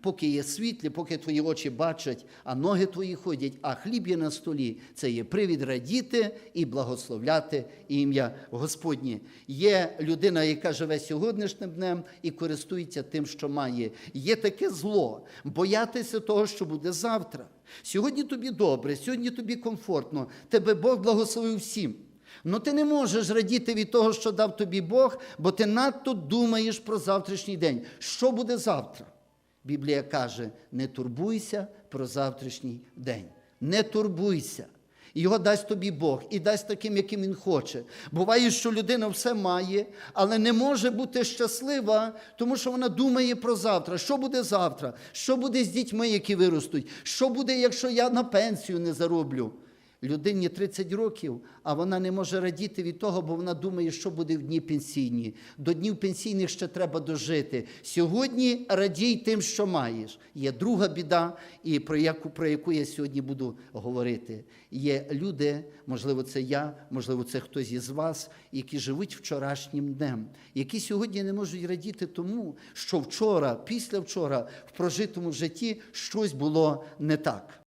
поки є світлі, поки твої очі бачать, а ноги твої ходять, а хліб є на столі. Це є привід радіти і благословляти ім'я Господнє. Є людина, яка живе сьогоднішнім днем і користується тим, що має. Є таке зло, боятися того, що буде завтра. Сьогодні тобі добре, сьогодні тобі комфортно, тебе Бог благословив всім. Ну ти не можеш радіти від того, що дав тобі Бог, бо ти надто думаєш про завтрашній день. Що буде завтра? Біблія каже: не турбуйся про завтрашній день. Не турбуйся. Його дасть тобі Бог і дасть таким, яким він хоче. Буває, що людина все має, але не може бути щаслива, тому що вона думає про завтра. Що буде завтра? Що буде з дітьми, які виростуть? Що буде, якщо я на пенсію не зароблю? Людині 30 років, а вона не може радіти від того, бо вона думає, що буде в дні пенсійні. До днів пенсійних ще треба дожити. Сьогодні радій тим, що маєш. Є друга біда, і про яку, про яку я сьогодні буду говорити. Є люди, можливо, це я, можливо, це хтось із вас, які живуть вчорашнім днем, які сьогодні не можуть радіти тому, що вчора, після вчора, в прожитому житті щось було не так.